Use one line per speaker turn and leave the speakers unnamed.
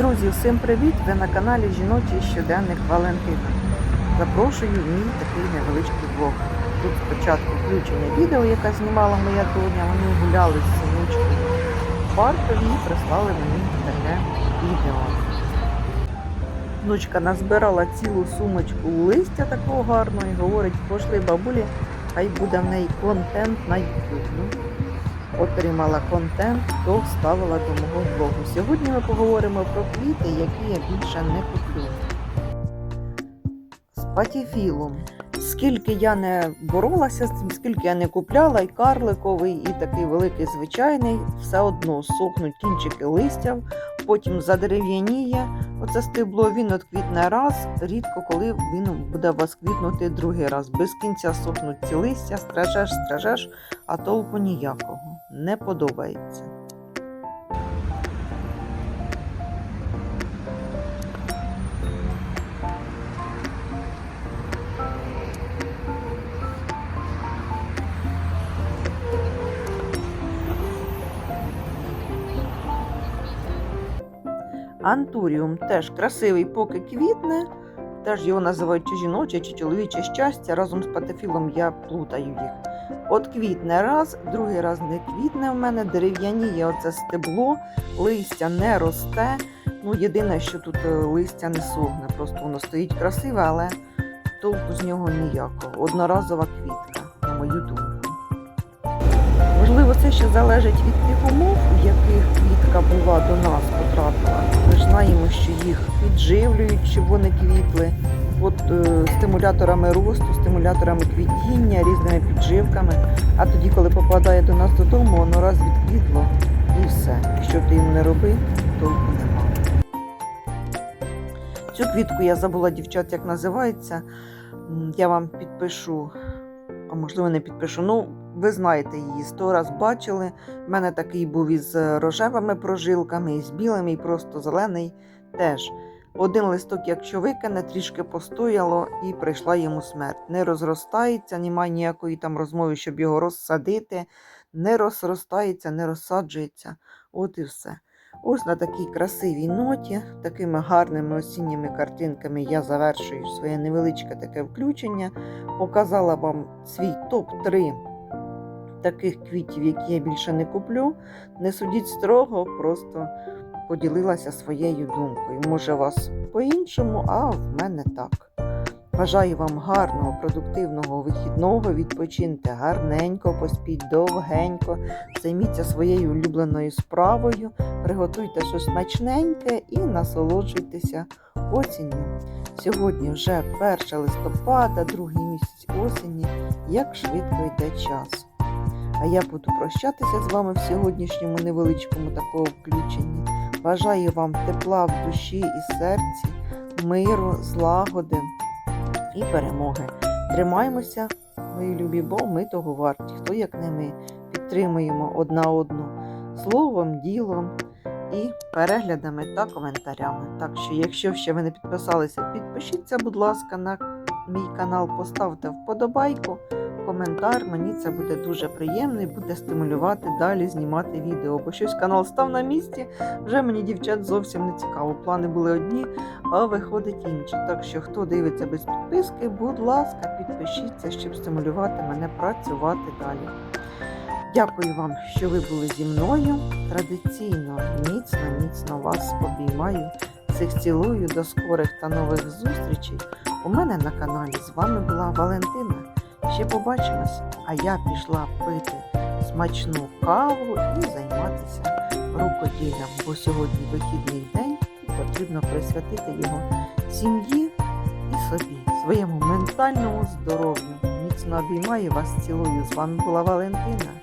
Друзі, всім привіт! Ви на каналі Жіночий щоденник Валентина. Запрошую мій такий невеличкий влог. Тут спочатку включення відео, яке знімала моя доня. Вони гуляли з синочкою в паркові і прислали мені таке відео. Внучка назбирала цілу сумочку листя такого гарного і говорить, пошли бабулі, хай буде в неї контент на YouTube. Отримала контент, то вставила до мого блогу. Сьогодні ми поговоримо про квіти, які я більше не куплю. З патіфілом. Скільки я не боролася з цим, скільки я не купляла, і карликовий, і такий великий звичайний, все одно сохнуть кінчики листя, потім задерев'яніє. Оце стебло він от квітне раз, рідко коли він буде вас квітнути другий раз. Без кінця сохнуть ці листя, стражеш, стражеш, а толку ніякого. Не подобається. Антуріум теж красивий, поки квітне. Теж його називають чи жіноче, чи чоловіче щастя. Разом з патофілом я плутаю їх. От квітне раз, другий раз не квітне в мене, дерев'яніє оце стебло, листя не росте. Ну, єдине, що тут е, листя не сохне, просто воно стоїть красиве, але толку з нього ніякого. Одноразова квітка, на мою думку. Можливо, це ще залежить від тих умов, в яких квітка була до нас потрапила. Ми ж знаємо, що їх підживлюють, щоб вони квітли. От е, стимуляторами росту, стимуляторами квітіння, різними підживками. А тоді, коли попадає до нас додому, воно раз відквітло і все. Що ти їм не роби, толку нема. Цю квітку я забула, дівчат, як називається. Я вам підпишу, а можливо не підпишу. Ну, ви знаєте її, сто раз бачили. У мене такий був із рожевими прожилками, і з білими, і просто зелений теж. Один листок, якщо викине, трішки постояло і прийшла йому смерть. Не розростається, немає ніякої там розмови, щоб його розсадити. Не розростається, не розсаджується. От і все. Ось на такій красивій ноті, такими гарними осінніми картинками я завершую своє невеличке таке включення. Показала вам свій топ-3 таких квітів, які я більше не куплю. Не судіть строго, просто поділилася своєю думкою. Може, вас по-іншому, а в мене так. Бажаю вам гарного, продуктивного вихідного, відпочиньте гарненько, поспіть довгенько, займіться своєю улюбленою справою, приготуйте щось смачненьке і насолоджуйтеся осінню. Сьогодні вже 1 листопада, другий місяць осені, як швидко йде час. А я буду прощатися з вами в сьогоднішньому невеличкому такому включенні. Бажаю вам тепла в душі і серці, миру, злагоди і перемоги. Тримаймося, мої любі, бо ми того варті. Хто як не ми підтримуємо одна одну словом, ділом і переглядами та коментарями. Так що, якщо ще ви не підписалися, підпишіться, будь ласка, на мій канал, поставте вподобайку коментар. Мені це буде дуже приємно і буде стимулювати далі знімати відео. Бо щось канал став на місці, вже мені дівчат зовсім не цікаво. Плани були одні, а виходить інші. Так що, хто дивиться без підписки, будь ласка, підпишіться, щоб стимулювати мене працювати далі. Дякую вам, що ви були зі мною. Традиційно міцно, міцно вас обіймаю. Всіх цілую до скорих та нових зустрічей. У мене на каналі з вами була Валентина. Ще побачимось, а я пішла пити смачну каву і займатися рукоділлям, бо сьогодні вихідний день і потрібно присвятити його сім'ї і собі, своєму ментальному здоров'ю. Міцно обіймаю вас, цілую. З вами була Валентина.